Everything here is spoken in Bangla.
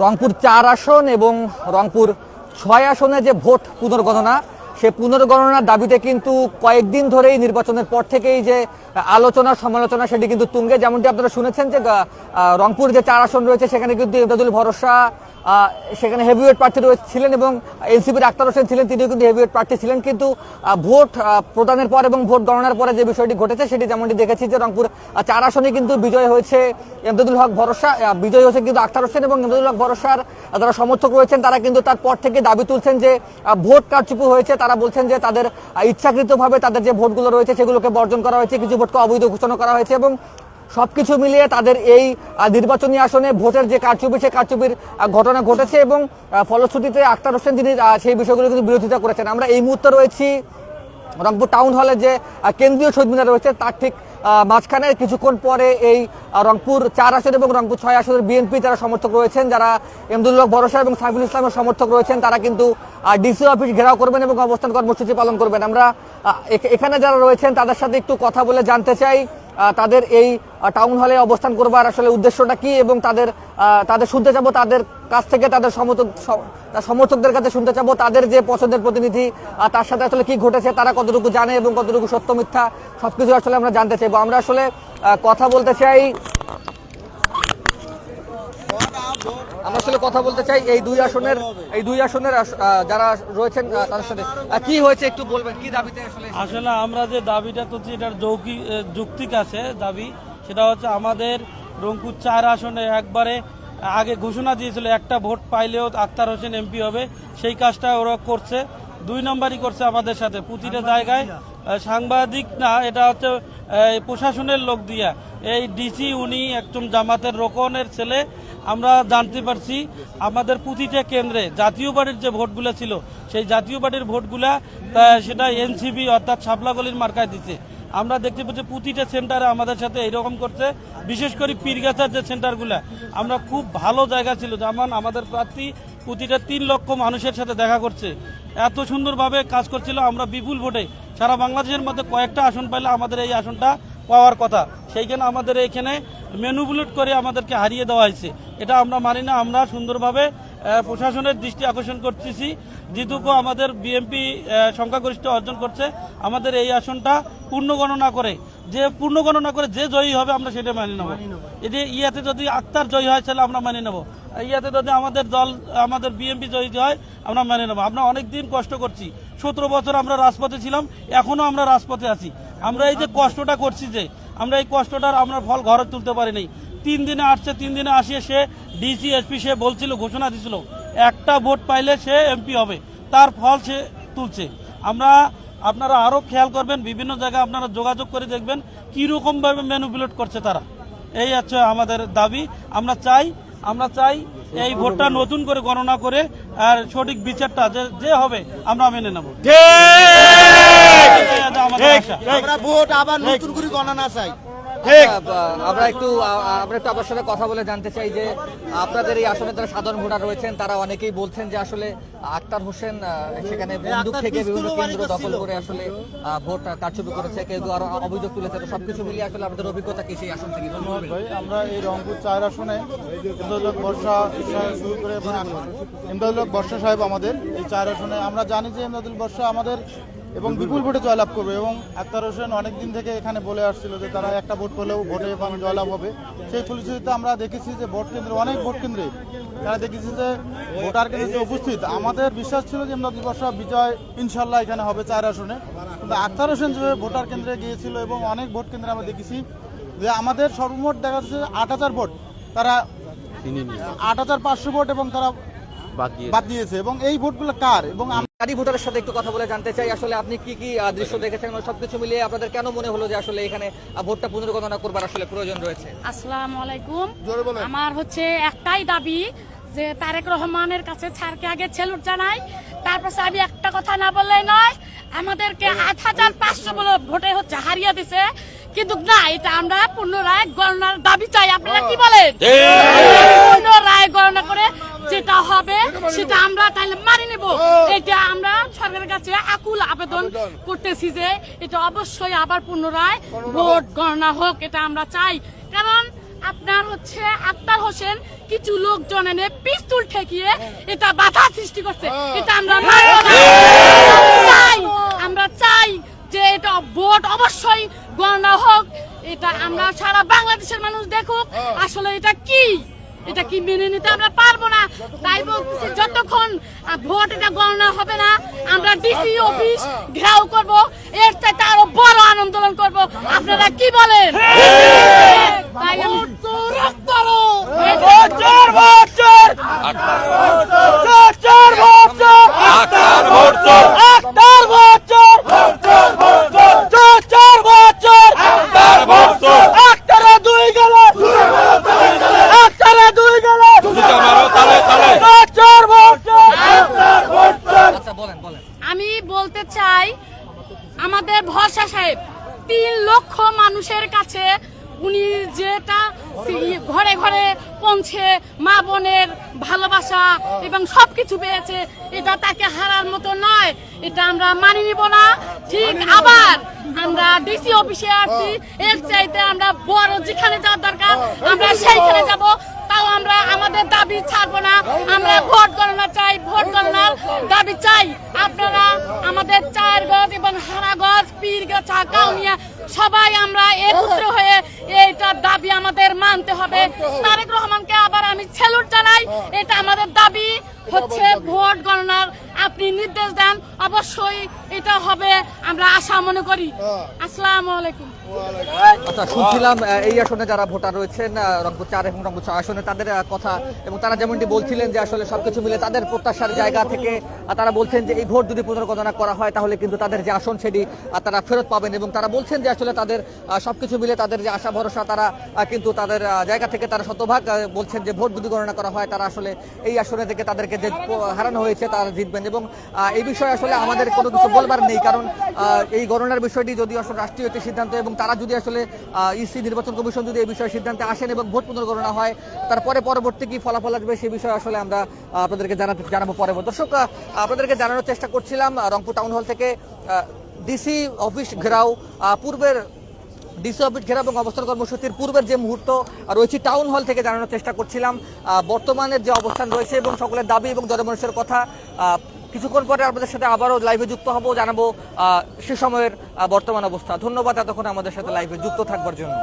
রংপুর চার আসন এবং রংপুর ছয় আসনে যে ভোট পুনর্গণনা, সে পুনর্গণনার দাবিতে কিন্তু কয়েকদিন ধরেই নির্বাচনের পর থেকেই যে আলোচনা, সমালোচনা সেটি কিন্তু তুঙ্গে। যেমনটি আপনারা শুনেছেন যে রংপুর যে চার আসন রয়েছে, সেখানে কিন্তু ইমদাদুল ভরসা সেখানে হেভিওয়েট প্রার্থী রয়েছে ছিলেন এবং এনসিপির আক্তার হোসেন ছিলেন, তিনিও কিন্তু হেভিওয়েট প্রার্থী ছিলেন। কিন্তু ভোট প্রদানের পর এবং ভোট গণনার পরে যে বিষয়টি ঘটেছে, সেটি যেমনটি দেখেছি যে রংপুর চার আসনে কিন্তু বিজয় হয়েছে এমদাদুল হক ভরসা বিজয় হয়েছে কিন্তু আক্তার হোসেন এবং এমদাদুল হক ভরসার যারা সমর্থক রয়েছেন, তারা কিন্তু তারপর থেকে দাবি তুলছেন যে ভোট কারচুপি হয়েছে। তারা বলছেন যে তাদের ইচ্ছাকৃতভাবে তাদের যে ভোটগুলো রয়েছে, সেগুলোকে বর্জন করা হয়েছে। কিছু ভোটকে অবৈধ ঘোষণা করা হয়েছে এবং সবকিছু মিলিয়ে তাদের এই নির্বাচনী আসনে ভোটের যে কারচুপি, সেই কারচুপির ঘটনা ঘটেছে এবং ফলশ্রুতিতে আক্তার হোসেন তিনি সেই বিষয়গুলো কিন্তু বিরোধিতা করেছেন। আমরা এই মুহূর্তে রয়েছি রংপুর টাউন হলে যে কেন্দ্রীয় শহীদ মিনার রয়েছে, তার ঠিক মাঝখানে কিছুক্ষণ পরে এই রংপুর চার আসন এবং রংপুর ছয় আসনের বিএনপি যারা সমর্থক রয়েছেন, যারা এমদুল্লাহ ভরসা এবং সাইফুল ইসলামের সমর্থক রয়েছেন, তারা কিন্তু ডিসি অফিস ঘেরাও করবেন এবং অবস্থান কর্মসূচি পালন করবেন। আমরা এখানে যারা রয়েছেন, তাদের সাথে একটু কথা বলে জানতে চাই। তাদের এই টাউন হলে অবস্থান করবার আসলে উদ্দেশ্যটা কি এবং তাদের তাদের শুনতে চাবো, তাদের কাছ থেকে তাদের সমর্থক সমর্থকদের কাছে শুনতে চাবো, তাদের যে পছন্দের প্রতিনিধি তার সাথে আসলে কি ঘটেছে, তারা কতটুকু জানে এবং কতটুকু সত্য মিথ্যা, সবকিছু আসলে আমরা জানতে চাইব। আমরা আসলে কথা বলতে চাই আমরা আসলে কথা বলতে চাই এই দুই আসনের, এই দুই আসনের আস- যারা রয়েছেন তাদের সাথে। কি হয়েছে একটু বলবেন, কি দাবিতে আসলে আমরা যে দাবিটা করছি এটার যৌক্তিক যুক্তিক আছে দাবি। সেটা হচ্ছে আমাদের রংপুর চার আসনে একবারে আগে ঘোষণা দিয়েছিল, একটা ভোট পাইলেও আক্তার হোসেন এমপি হবে। সেই কাজটা ওরা করছে। দুই নম্বরই করছে আমাদের সাথে। প্রতিটা জায়গায় সাংবাদিক না এটা হচ্ছে প্রশাসনের লোক দিয়া। এই ডিসি উনি একদম জামাতের রোকনের ছেলে। আমরা জানতে পারছি আমাদের প্রতিটা কেন্দ্রে জাতীয় পার্টির যে ভোটগুলো ছিল, সেই জাতীয় পার্টির ভোটগুলা সেটা এনসিবি অর্থাৎ শাপলাগলির মার্কায় দিচ্ছে আমরা দেখতে পাচ্ছি প্রতিটা সেন্টারে আমাদের সাথে এইরকম করছে। বিশেষ করে পীরগাছার যে সেন্টারগুলো, আমরা খুব ভালো জায়গা ছিল। যেমন আমাদের প্রার্থী প্রতিটা তিন লক্ষ মানুষের সাথে দেখা করছে। এত সুন্দরভাবে কাজ করছিল, আমরা বিপুল ভোটে। সারা বাংলাদেশের মধ্যে কয়েকটা আসন পাইলে আমাদের এই আসনটা পাওয়ার কথা। সেইখানে আমাদের এখানে মেনুবুলেট করে আমাদেরকে হারিয়ে দেওয়া হয়েছে। এটা আমরা মানি না, আমরা সুন্দরভাবে প্রশাসনের দৃষ্টি আকর্ষণ করতেছি। যেটুকু আমাদের বিএমপি সংখ্যাগরিষ্ঠ অর্জন করছে আমাদের এই আসনটা পূর্ণ গণনা করে। যে পূর্ণ গণনা করে যে জয়ী হবে আমরা সেটা মানি নেব। এটি ইয়াতে যদি আত্মার জয়ী হয় তাহলে আমরা মানি নেব। ইয়াতে যদি আমাদের দল আমাদের বিএমপি জয়ী হয় আমরা মেনে নেব। আমরা অনেক দিন কষ্ট করছি। সতেরো বছর আমরা রাজপথে ছিলাম এখনও আমরা রাজপথে আছি। আমরা এই যে কষ্টটা করছি যে আমরা এই কষ্টটার আমরা ফল ঘরে তুলতে পারিনি। তিন দিনে আসছে তিন দিনে আসিয়ে সে ডিসি এসপি সে বলছিল ঘোষণা দিছিল। একটা ভোট পাইলে সে এমপি হবে। তার ফল সে তুলছে। আমরা আপনারা আরও খেয়াল করবেন বিভিন্ন জায়গায় আপনারা যোগাযোগ করে দেখবেন কীরকমভাবে ম্যানুপুলেট করছে তারা। এই হচ্ছে আমাদের দাবি। আমরা চাই আমরা চাই এই ভোটটা নতুন করে গণনা করে আর সঠিক বিচারটা যে যে হবে আমরা মেনে নেব। আমরা ভোট আবার নতুন করে গণনা চাই। আমরা একটু আমরা একটু আপনার সাথে কথা বলে জানতে চাই যে আপনাদের এই আসনে যারা সাধারণ ভোটার রয়েছেন তারা অনেকেই বলছেন যে আসলে আক্তার হোসেন সেখানে বন্দুক থেকে বিভিন্ন কেন্দ্র দখল করে আসলে ভোট কারচুপি করেছে। কেউ আরও অভিযোগ তুলেছে। তো সবকিছু মিলিয়ে আসলে আপনাদের অভিজ্ঞতা কি সেই আসন থেকে? আমরা এই রংপুর চার আসনে ইমদাদুল্লাহ বর্ষা সাহেব শুরু করে ইমদাদুল্লাহ বর্ষা সাহেব আমাদের এই চার আসনে। আমরা জানি যে ইমদাদুল বর্ষা আমাদের এবং বিপুল ভোটে জয়লাভ করবে এবং আক্তার হোসেন অনেক দিন থেকে এখানে বলে আসছিল যে তারা একটা ভোট পেলেও ভোটে এবং জয়লাভ হবে। সেই ফলশ্রুতিতে আমরা দেখেছি যে ভোট কেন্দ্রে অনেক ভোট কেন্দ্রে তারা দেখেছি যে ভোটার কেন্দ্রে উপস্থিত আমাদের বিশ্বাস ছিল যে ইমদাদুল বর্ষা বিজয় ইনশাল্লাহ এখানে হবে চার আসনে। কিন্তু আক্তার হোসেন যেভাবে ভোটার কেন্দ্রে গিয়েছিল এবং অনেক ভোট কেন্দ্রে আমরা দেখেছি যে আমাদের সর্বমোট দেখা যাচ্ছে আট হাজার ভোট তারা আট হাজার পাঁচশো ভোট এবং তারা বাদ দিয়েছে। এবং এই ভোটগুলো কার? এবং আম- ভোটারের সাথে একটু কথা বলে জানতে চাই আসলে আপনি কি কি দৃশ্য দেখেছেন? সবকিছু মিলিয়ে আপনাদের কেন মনে হলো যে আসলে এখানে ভোটটা পুনর্গণনা করবার আসলে প্রয়োজন রয়েছে? আসসালামু আলাইকুম। আমার হচ্ছে একটাই দাবি যে তারেক রহমানের কাছে ছাড়কে আগে ছেলুট জানাই তারপর আমি একটা কথা না বললে নয় আমাদেরকে আট হাজার পাঁচশো বলে ভোটে হচ্ছে হারিয়ে দিছে। কিন্তু না এটা আমরা পুনরায় গণনার দাবি চাই। আপনারা কি বলেন? পুনরায় গণনা করে যেটা হবে সেটা আমরা তাহলে মানি নেব। এটা আমরা সরকারের কাছে আকুল আবেদন করতেছি যে এটা অবশ্যই আবার পুনরায় ভোট গণনা হোক এটা আমরা চাই। কারণ আপনার হচ্ছে আক্তার হোসেন কিছু লোকজন এনে পিস্তুল ঠেকিয়ে এটা বাধা সৃষ্টি করছে। এটা আমরা চাই আমরা চাই যে এটা ভোট অবশ্যই গণনা হোক। এটা আমরা সারা বাংলাদেশের মানুষ দেখুক। আসলে এটা কি? এটা কি মেনে নিতে আমরা পারব না। তাই বলতেছি যতক্ষণ ভোট এটা গণনা হবে না আমরা ডিসি অফিস ঘেরাও করব। এর চাইতে আরও বড় আন্দোলন করব। আপনারা কি বলেন? তাই আমি- আচ্ছা বলেন বলেন আমি বলতে চাই আমাদের ভরসা সাহেব তিন লক্ষ মানুষের কাছে উনি যেটা ঘরে ঘরে পৌঁছে মা বোনের ভালোবাসা এবং সব কিছু পেয়েছে এটা তাকে হারার মতো নয় এটা আমরা মানি নিব না। ঠিক আবার আমরা ডিসি অফিসে আসছি এর চাইতে আমরা বড় যেখানে যাওয়ার দরকার আমরা সেইখানে যাব তাও আমরা আমাদের দাবি ছাড়বো না আমরা ভোট গণনা চাই ভোট গণনার দাবি চাই। আপনারা আমাদের চার গজ এবং হারা গজ পীর গাছা কাউনিয়া সবাই আমরা একত্র হয়ে এইটার দাবি আমাদের মানতে হবে। তারেক রহমানকে আবার আমি সেলুট জানাই। এটা আমাদের দাবি। হচ্ছে ভোট গণনার আপনি নির্দেশ দেন অবশ্যই এটা হবে আমরা আশা মনে করি। আসসালামু আলাইকুম। আচ্ছা শুনছিলাম এই আসনে যারা ভোটার রয়েছেন রংপুর চার এবং রংপুর ছয় আসনে তাদের কথা এবং তারা যেমনটি বলছিলেন যে আসলে সবকিছু মিলে তাদের প্রত্যাশার জায়গা থেকে তারা বলছেন যে এই ভোট যদি পুনর্গণনা করা হয় তাহলে কিন্তু তাদের যে আসন সেটি তারা ফেরত পাবেন এবং তারা বলছেন যে আসলে তাদের সবকিছু মিলে তাদের যে আশা ভরসা তারা কিন্তু তাদের জায়গা থেকে তারা শতভাগ বলছেন যে ভোট যদি গণনা করা হয় তারা আসলে এই আসনে থেকে তাদেরকে যে হারানো হয়েছে তারা জিতবেন এবং এই বিষয়ে আসলে আমাদের কোনো কিছু বলবার নেই, কারণ এই গণনার বিষয়টি যদি আসলে রাষ্ট্রীয় একটি সিদ্ধান্ত এবং তারা যদি আসলে ইসি নির্বাচন কমিশন যদি এই বিষয়ে সিদ্ধান্তে আসেন এবং ভোট পুনর্গণনা হয়, তারপরে পরবর্তী কি ফলাফল আসবে সেই বিষয়ে আসলে আমরা আপনাদেরকে জানাতে, জানাব পরে। দর্শক আপনাদেরকে জানানোর চেষ্টা করছিলাম রংপুর টাউন হল থেকে ডিসি অফিস ঘেরাও পূর্বের ডিসি অফিস ঘেরা এবং অবস্থান কর্মসূচির পূর্বের যে মুহূর্ত রয়েছে, টাউন হল থেকে জানানোর চেষ্টা করছিলাম। বর্তমানের যে অবস্থান রয়েছে এবং সকলের দাবি এবং জনমানুষের কথা কিছুক্ষণ পরে আপনাদের সাথে আবারও লাইভে যুক্ত হব, জানাব সে সময়ের বর্তমান অবস্থা। ধন্যবাদ এতক্ষণ আমাদের সাথে লাইভে যুক্ত থাকবার জন্য।